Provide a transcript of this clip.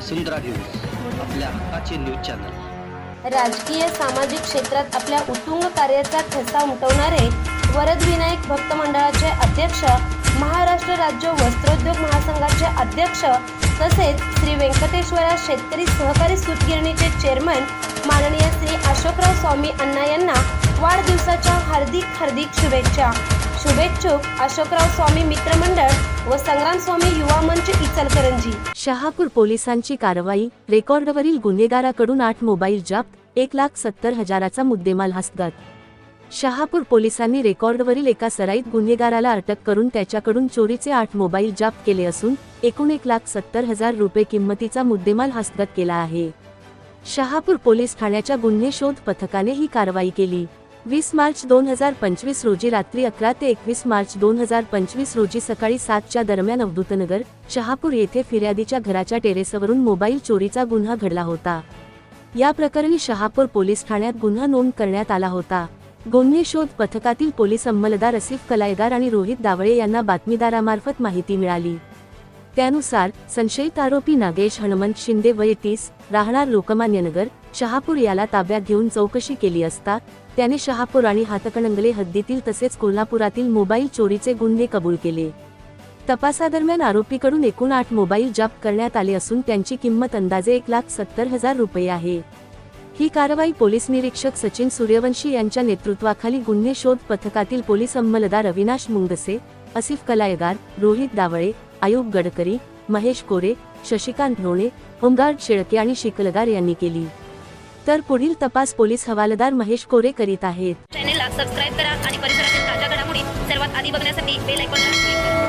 वसुंधरा news आपल्या हक्काचे news channel. राजकीय सामाजिक क्षेत्रात आपल्या उत्तुंग कार्याचा ठसा उमटवणारे वरद विनायक भक्त मंडळाचे अध्यक्ष महाराष्ट्र राज्य वस्त्रोद्योग महासंघाचे अध्यक्ष तसेच श्री व्यंकटेश्वरा शेतकरी सहकारी सूतगिरणीचे चेअरमन माननीय श्री अशोकराव स्वामी अण्णा यांना वाढदिवसाच्या हार्दिक हार्दिक शुभेच्छा. शुभेच्छुक अशोकराव स्वामी मित्रमंडळ व संग्राम स्वामी युवा मंच इचलकरंजी. शहापूर पोलिसांची कारवाई रेकॉर्डवरील गुन्हेगाराकडून आठ मोबाईल जप्त एक लाख सत्तर हजाराचा मुद्देमाल हस्तगत शहापूर पोलिसांनी रेकॉर्डवरील एका सराईत गुन्हेगाराला अटक करून त्याच्याकडून चोरीचे आठ मोबाईल जप्त केले असून एकूण एक लाख सत्तर हजार रुपये किंमतीचा मुद्देमाल हस्तगत केला आहे. शहापूर पोलीस ठाण्याच्या गुन्हे शोध पथकाने ही कारवाई केली. वीस मार्च दोन हजार पंचवीस रोजी रात्री अकरा ते एकवीस मार्च दोन हजार पंचवीस रोजी सकाळी सातच्या दरम्यान अवधूतनगर शहापूर येथे फिर्यादीच्या घराच्या टेरेसवरून मोबाईल चोरीचा गुन्हा घडला होता. या प्रकरणी शहापूर पोलीस ठाण्यात गुन्हा नोंद करण्यात आला होता. गुन्हे शोध पथकातील पोलीस अंमलदार असिफ कलायगार आणि रोहित दावळे यांना बातमीदारामार्फत माहिती मिळाली. त्यानुसार संशयित आरोपी नागेश हनुमंत शिंदे वय तीस राहणार लोकमान्यनगर शहापूर याला ताब्यात घेऊन चौकशी केली असता त्याने शहापूर आणि हातकणंगले हद्दीतील तसेच कोल्हापुरातील मोबाईल चोरीचे गुन्हे कबूल केले. तपासादरम्यान आरोपीकडून एकूण आठ मोबाईल जप्त करण्यात आले असून त्यांची किंमत अंदाजे एक लाख सत्तर हजार रुपये आहे. ही कारवाई पोलीस निरीक्षक सचिन सूर्यवंशी यांच्या नेतृत्वाखाली गुन्हे शोध पथकातील पोलीस अंमलदार अविनाश मुंगसे असिफ कलायगार रोहित दावळे आयुब गडकरी महेश कोरे शशिकांत ढोणे होमगार्ड शेळके आणि शिकलगार यांनी केली. तर पुढील तपास पोलीस हवालदार महेश कोरे करीत आहेत. चॅनेलला सबस्क्राईब करा आणि परिसरातील ताज्या घडामोडी सर्वात आधी बघण्यासाठी बेल आयकॉनला